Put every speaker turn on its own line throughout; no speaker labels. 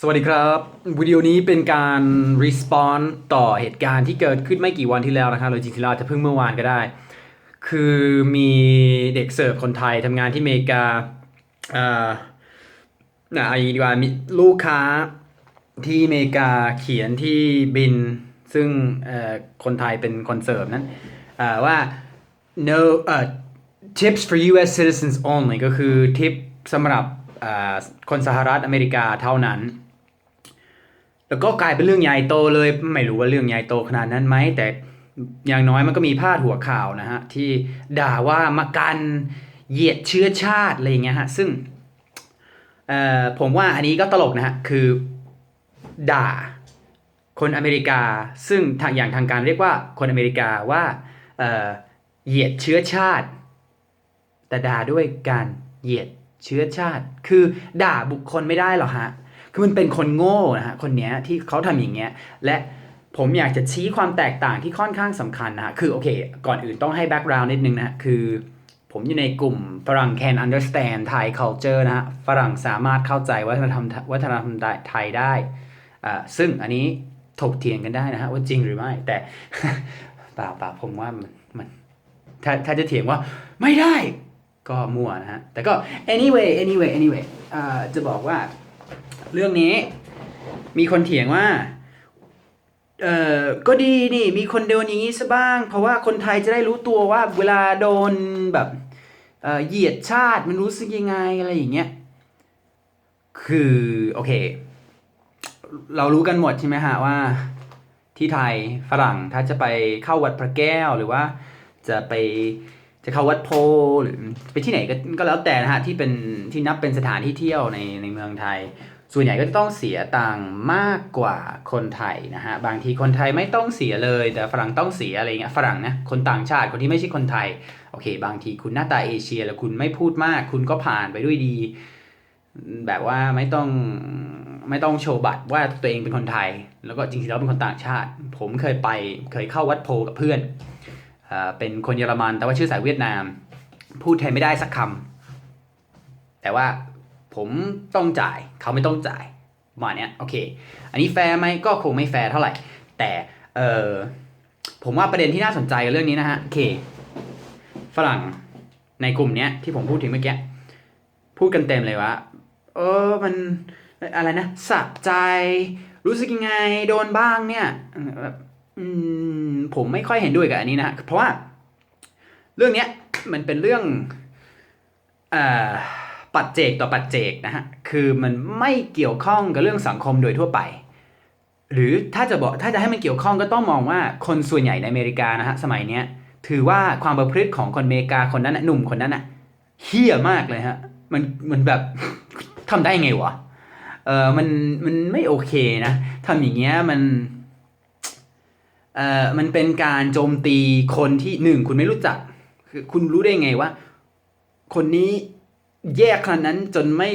สวัสดีครับ วิดีโอนี้เป็นการ response ต่อเหตุการณ์ที่เกิดขึ้นไม่กี่วันที่แล้วนะครับหรือจริงๆแล้วอาจะเพิ่งเมื่อวานก็ได้ คือมีเด็กเสิร์ฟคนไทยทำงานที่อเมริกาอ่าน่ะเอาอย่างนี้ดีกว่ามีลูกค้าที่อเมริกาเขียนที่บิน ซึ่งคนไทยเป็นคนเสิร์ฟนั้นว่า no เอ่อ tips for U.S. citizens only ก็คือทิปสำหรับคนสหรัฐอเมริกาเท่านั้น แล้วก็กลายเป็นเรื่องใหญ่โตเลย ไม่รู้ว่าเรื่องใหญ่โตขนาดนั้นไหมแต่อย่างน้อยมันก็มีพาดหัวข่าวนะฮะที่ด่าว่ามากันเหยียดเชื้อชาติอะไรอย่างเงี้ยฮะซึ่งผมว่าอันนี้ก็ตลกนะฮะคือด่าคนอเมริกา ซึ่งทางอย่างทางการเรียกว่าคนอเมริกาว่าเหยียดเชื้อชาติ แต่ด่าด้วยการเหยียดเชื้อชาติ คือด่าบุคคลไม่ได้หรอฮะ คือมันเป็นคนโง่นะฮะคนเนี้ยที่เขาทำอย่างเงี้ยและผมอยากจะชี้ความแตกต่างที่ค่อนข้างสำคัญนะฮะคือโอเค ก่อนอื่นต้องให้แบ็กกราวน์นิดนึงนะฮะคือผมอยู่ในกลุ่มฝรั่ง can understand Thai culture นะฮะฝรั่งสามารถเข้าใจวัฒนธรรมวัฒนธรรมไทยได้อ่าซึ่งอันนี้ถกเถียงกันได้นะฮะว่าจริงหรือไม่ แต่เปล่าเปล่าผมว่ามันมันถ้าถ้าจะเถียงว่าไม่ได้ก็มั่วนะฮะ แต่ก็ anyway anyway anyway อ่าจะบอกว่า เรื่องนี้ มีคนเถียงว่าเออก็ดีนี่มีคนโดนอย่างนี้ซะบ้าง เพราะว่าคนไทยจะได้รู้ตัวว่าเวลาโดนแบบเอ่อเหยียดชาติมันรู้สึกยังไงอะไรอย่างเงี้ยคือโอเค เรารู้กันหมดใช่ไหมฮะว่าที่ไทยฝรั่งถ้าจะไปเข้าวัดพระแก้วหรือว่าจะไป จะเข้าวัดโพหรือไปที่ไหนก็ก็แล้วแต่นะฮะที่เป็นที่นับเป็นสถานที่เที่ยวในในเมืองไทย ส่วนใหญ่ก็จะต้องเสียตังค์มากกว่าคนไทยนะฮะบางทีคนไทยไม่ต้องเสียเลย แต่ฝรั่งต้องเสียอะไรเงี้ยฝรั่งนะคนต่างชาติคนที่ไม่ใช่คนไทยโอเค บางทีคุณหน้าตาเอเชีย แล้วคุณไม่พูดมาก คุณก็ผ่านไปด้วยดี แบบว่าไม่ต้องไม่ต้องโชว์บัตรว่าตัวเองเป็นคนไทย แล้วก็จริงๆแล้วเป็นคนต่างชาติ ผมเคยไปเคยเข้าวัดโพกับเพื่อน เป็นคนเยอรมัน แต่ว่าชื่อสายเวียดนาม พูดไทยไม่ได้สักคำแต่ว่าผมต้องจ่ายเขาไม่ต้องจ่ายประมาณเนี้ยโอเค อันนี้แฟร์ไหมก็คงไม่แฟร์เท่าไหร่ แต่เออผมว่าประเด็นที่น่าสนใจกับเรื่องนี้นะฮะโอเค ฝรั่งในกลุ่มเนี้ยที่ผมพูดถึงเมื่อกี้พูดกันเต็มเลยว่าเออมันอะไรนะสะใจ รู้สึกยังไงโดนบ้างเนี่ยอืม ผมไม่ค่อยเห็นด้วยกับอันนี้นะเพราะว่าเรื่องเนี้ยมันเป็นเรื่องอปัจเจกต่อปัจเจกนะฮะคือมันไม่เกี่ยวข้องกับเรื่องสังคมโดยทั่วไป หรือถ้าจะบอกถ้าจะให้มันเกี่ยวข้องก็ต้องมองว่าคนส่วนใหญ่ในอเมริกานะฮะสมัยเนี้ยถือว่าความประพฤติของคนอเมริกาคนนั้นนะหนุ่มคนนั้นน่ะเฮี้ยมากเลยฮะมันมันแบบทำได้ไงวะเออมันมันไม่โอเคนะทำอย่างเงี้ยมัน เออมันเป็นการโจมตีคนที่หนึ่งคุณไม่รู้จัก คือคุณรู้ได้ไงว่า คนนี้แย่ขนาดนั้นจนไม่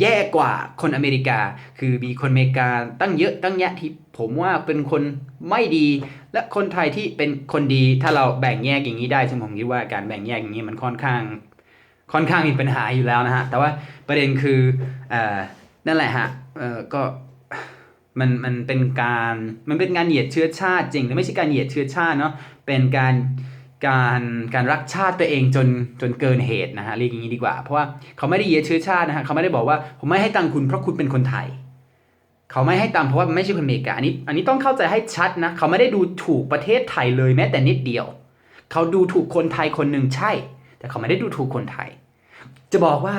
แย่กว่าคนอเมริกา คือมีคนอเมริกาตั้งเยอะตั้งแยะที่ผมว่าเป็นคนไม่ดี และคนไทยที่เป็นคนดีถ้าเราแบ่งแยกอย่างนี้ได้ซึ่งผมคิดว่าการแบ่งแยกอย่างนี้มันค่อนข้าง ค่อนข้างมีปัญหาอยู่แล้วนะฮะแต่ว่าประเด็นคือเอ่อนั่นแหละฮะเอ่อก็ มันมันเป็นการมันเป็นการเหยียดเชื้อชาติจริงแต่ไม่ใช่การเหยียดเชื้อชาติเนาะเป็นการการการรักชาติตัวเองจนจนเกินเหตุนะฮะเรียกอย่างนี้ดีกว่า เพราะว่าเขาไม่ได้เหยียดเชื้อชาตินะฮะเขาไม่ได้บอกว่าผมไม่ให้ตังคุณเพราะคุณเป็นคนไทย เขาไม่ให้ตังเพราะว่าไม่ใช่คนอเมริกาอันนี้อันนี้ต้องเข้าใจให้ชัดนะเขาไม่ได้ดูถูกประเทศไทยเลยแม้แต่นิดเดียว เขาดูถูกคนไทยคนหนึ่งใช่ แต่เขาไม่ได้ดูถูกคนไทย จะบอกว่า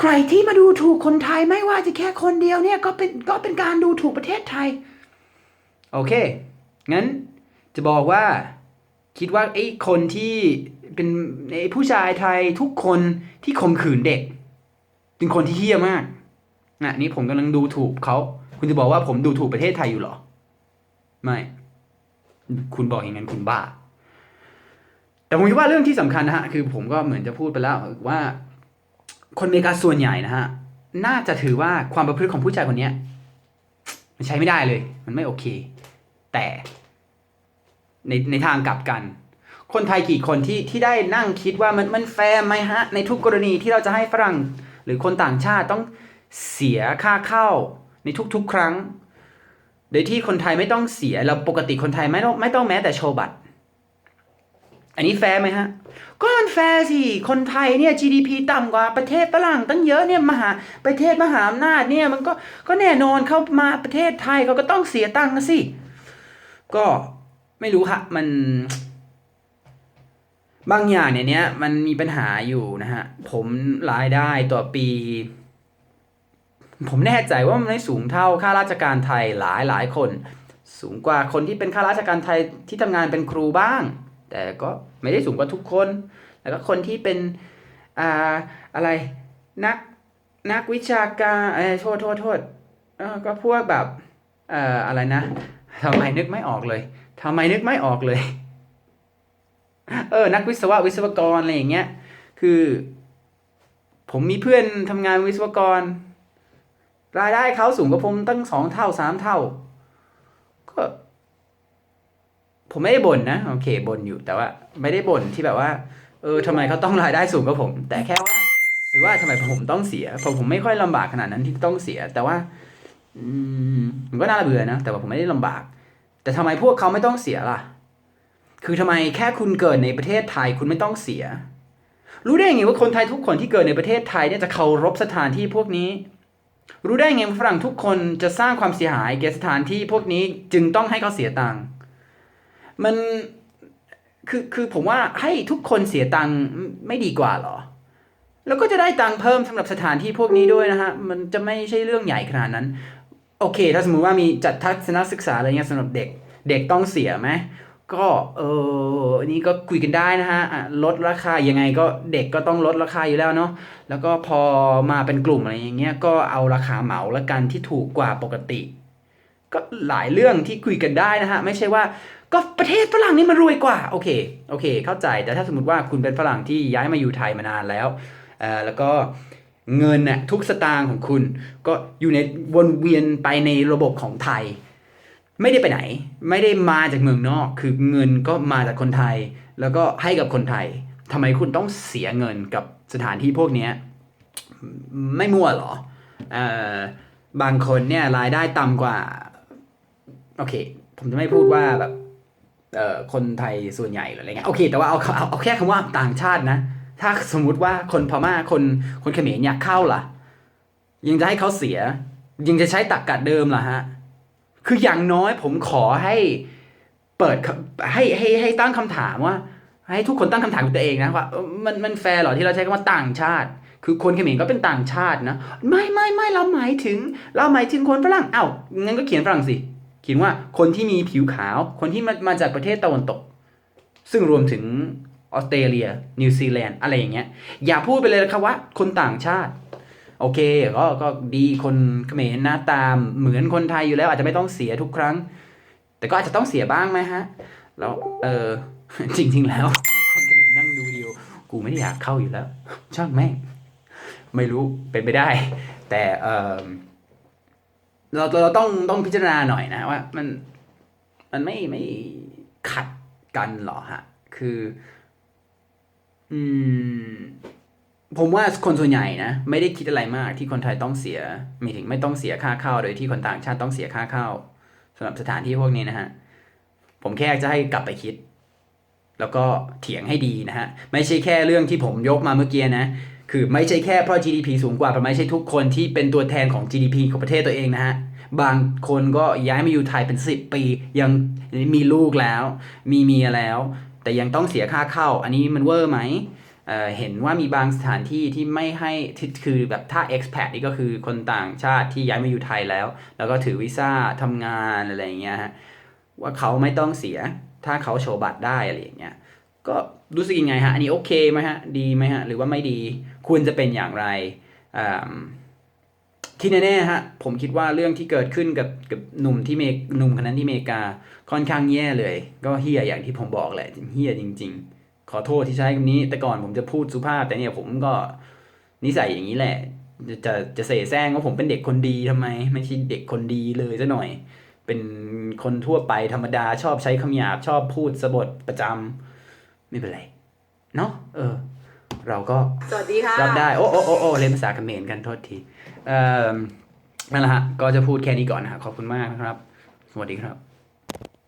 ใครที่มาดูถูกคนไทยไม่ว่าจะแค่คนเดียวเนี่ยก็เป็นก็เป็นการดูถูกประเทศไทย โอเค งั้นจะบอกว่าคิดว่าไอ้คนที่เป็นไอ้ผู้ชายไทยทุกคนที่ข่มขืนเด็ก เป็นคนที่เฮี้ยมากนะนี่ผมกำลังดูถูกเขาคุณจะบอกว่าผมดูถูกประเทศไทยอยู่หรอ ไม่ คุณบอกอย่างนั้นคุณบ้า แต่ผมคิดว่าเรื่องที่สำคัญนะฮะคือผมก็เหมือนจะพูดไปแล้วว่า คนอเมริกาส่วนใหญ่นะฮะ น่าจะถือว่าความประพฤติของผู้ชายคนเนี้ยมันใช้ไม่ได้เลย มันไม่โอเค แต่ในในทางกลับกัน คนไทยกี่คนที่ที่ได้นั่งคิดว่ามันมันแฟร์ไหมฮะ ในทุกกรณีที่เราจะให้ฝรั่ง หรือคนต่างชาติต้องเสียค่าเข้าในทุกๆ ครั้ง โดยที่คนไทยไม่ต้องเสียเราปกติคนไทยไม่ต้องไม่ต้องแม้แต่โชว์บัตร อันนี้แฟร์ไหมฮะ ก็มันแฟร์สิ คนไทยเนี่ย GDP ต่ำกว่าประเทศฝรั่งตั้งเยอะเนี่ยมหาประเทศมหาอำนาจเนี่ยมันก็ก็แน่นอนเข้ามาประเทศไทยเขาก็ต้องเสียตังค์นะสิ ก็ไม่รู้ฮะมัน บางอย่างเนี่ยเนี้ยมันมีปัญหาอยู่นะฮะ ผมรายได้ต่อปี ผมแน่ใจว่ามันไม่สูงเท่าข้าราชการไทยหลายหลายคน สูงกว่าคนที่เป็นข้าราชการไทยที่ทำงานเป็นครูบ้าง แต่ก็ไม่ได้สูงกว่าทุกคน แล้วก็คนที่เป็นอ่าอะไรนักนักวิชาการเอ้ยโทษโทษโทษเออก็พวกแบบเอ่ออะไรนะทำไมนึกไม่ออกเลยทำไมนึกไม่ออกเลย เออ นักวิศวะวิศวกรอะไรอย่างเงี้ย คือ ผมมีเพื่อนทำงานวิศวกร รายได้เขาสูงกว่าผมตั้งสองเท่าสามเท่า ก็ ผมไม่ได้บ่นนะ โอเคบ่นอยู่แต่ว่าไม่ได้บ่นที่แบบว่า เออทำไมเขาต้องรายได้สูงกว่าผม แต่แค่ว่า หรือว่าทำไมผมต้องเสียผมผมไม่ค่อยลำบากขนาดนั้นที่ต้องเสีย แต่ว่า อืมมันก็น่าเบื่อนะแต่ว่าผมไม่ได้ลำบาก แต่ทำไมพวกเขาไม่ต้องเสียล่ะ คือทำไมแค่คุณเกิดในประเทศไทยคุณไม่ต้องเสีย รู้ได้ไงว่าคนไทยทุกคนที่เกิดในประเทศไทยเนี่ยจะเคารพสถานที่พวกนี้รู้ได้ไงฝรั่งทุกคนจะสร้างความเสียหายแก่สถานที่พวกนี้จึงต้องให้เขาเสียตังค์ มันคือคือผมว่าให้ทุกคนเสียตังค์ไม่ดีกว่าหรอ แล้วก็จะได้ตังค์เพิ่มสำหรับสถานที่พวกนี้ด้วยนะฮะ มันจะไม่ใช่เรื่องใหญ่ขนาดนั้น โอเค ถ้าสมมุติว่ามีจัดทัศนศึกษาอะไรเงี้ยสำหรับเด็ก เด็กต้องเสียไหมก็เออนนี้ก็คุยกันได้นะฮะะลดราคายังไงก็เด็กก็ต้องลดราคาอยู่แล้วเนาะแล้วก็พอมาเป็นกลุ่มอะไรอย่างเงี้ยก็เอาราคาเหมาละกันที่ถูกกว่าปกติ ก็หลายเรื่องที่คุยกันได้นะฮะ ไม่ใช่ว่า ก็ประเทศฝรั่งนี่มันรวยกว่าโอเคโอเค เข้าใจแต่ถ้าสมมติว่าคุณเป็นฝรั่งที่ย้ายมาอยู่ไทยมานานแล้วเอ่อแล้วก็เงินน่ะทุกสตางค์ของคุณ ก็อยู่ในวนเวียนไปในระบบของไทย ไม่ได้ไปไหน ไม่ได้มาจากเมืองนอก คือเงินก็มาจากคนไทย แล้วก็ให้กับคนไทยทำไมคุณต้องเสียเงินกับสถานที่พวกนี้ไม่มั่วหรอเออบางคนเนี่ยรายได้ต่ำกว่า โอเค ผมจะไม่พูดว่าแบบ คนไทยส่วนใหญ่หรืออะไรเงี้ยโอเค แต่ว่าเอาเอาเอาแค่คำว่าต่างชาตินะ ถ้าสมมุติว่าคนพม่าคนคนเขมรอยากเข้าล่ะ ยังจะให้เขาเสีย ยังจะใช้ตักกะเดิมล่ะฮะ คืออย่างน้อยผมขอให้เปิดให้ให้ให้ตั้งคำถามว่า ให้ทุกคนตั้งคำถามกับตัวเองนะว่ามันมันแฟร์หรอที่เราใช้คำว่าต่างชาติ คือคนเขมรก็เป็นต่างชาตินะ ไม่ไม่ไม่เราหมายถึง เราหมายถึงคนฝรั่งเอ้างั้นก็เขียนฝรั่งสิ เขียนว่าคนที่มีผิวขาว คนที่มามาจากประเทศตะวันตก ซึ่งรวมถึงออสเตรเลีย นิวซีแลนด์อะไรอย่างเงี้ย อย่าพูดไปเลยนะครับว่า คนต่างชาติ โอเค ก็ก็ดีคนเขมรหน้าตามเหมือนคนไทยอยู่แล้ว อาจจะไม่ต้องเสียทุกครั้ง แต่ก็อาจจะต้องเสียบ้างไหมฮะ แล้วเออจริง ๆ แล้วคนเขมรนั่งดูวิดีโอกูไม่ได้อยากเข้าอยู่แล้ว ช่างแม่งไม่รู้เป็นไปได้ แต่เออ เราเราต้องต้องพิจารณาหน่อยนะว่ามันมันไม่ไม่ขัดกันหรอฮะ คือ อืม ผมว่าคนส่วนใหญ่นะ ไม่ได้คิดอะไรมากที่คนไทยต้องเสียไม่ถึงไม่ต้องเสียค่าเข้าโดยที่คนต่างชาติต้องเสียค่าเข้าสำหรับสถานที่พวกนี้นะฮะ ผมแค่จะให้กลับไปคิด แล้วก็เถียงให้ดีนะฮะ ไม่ใช่แค่เรื่องที่ผมยกมาเมื่อกี้นะ คือไม่ใช่แค่เพราะ GDP สูงกว่าแต่ไม่ใช่ทุกคนที่เป็นตัวแทนของ GDP ของประเทศตัวเองนะฮะ บางคนก็ย้ายมาอยู่ไทยเป็นสิบปี ยังมีลูกแล้ว มีเมียแล้ว แต่ยังต้องเสียค่าเข้า อันนี้มันเวอร์ไหมเเห็นว่ามีบางสถานที่ที่ไม่ให้คือแบบถ้า expat นี่ก็คือคนต่างชาติที่ย้ายมาอยู่ไทยแล้ว แล้วก็ถือวีซ่าทำงานอะไรอย่างเงี้ยฮะว่าเขาไม่ต้องเสียถ้าเขาโชว์บัตรได้อะไรอย่างเงี้ยก็รู้สึกยังไงฮะ อันนี้โอเคไหมฮะ ดีไหมฮะ หรือว่าไม่ดี ควรจะเป็นอย่างไรอ่า ที่แน่ๆฮะผมคิดว่าเรื่องที่เกิดขึ้นกับกับหนุ่มที่เมกหนุ่มคนนั้นที่เมกาค่อนข้างแย่เลย ก็เฮียอย่างที่ผมบอกแหละเฮียจริง ๆ ขอโทษที่ใช้คำนี้ แต่ก่อนผมจะพูดสุภาพ แต่เนี่ยผมก็นิสัยอย่างนี้แหละ จะจะจะเสแสร้งว่าผมเป็นเด็กคนดีทำไม ไม่ใช่เด็กคนดีเลยซะหน่อย เป็นคนทั่วไปธรรมดาชอบใช้คำหยาบชอบพูดสะบดประจำไม่เป็นไรเนาะเออ เราก็
สวัสดีค่ะ
รับได้ โอ้โอ้โอ้โอ้เรียนภาษาเขมรกันโทษทีเอ่อนั่นแหละฮะก็จะพูดแค่นี้ก่อนนะครับขอบคุณมากนะครับ สวัสดีครับ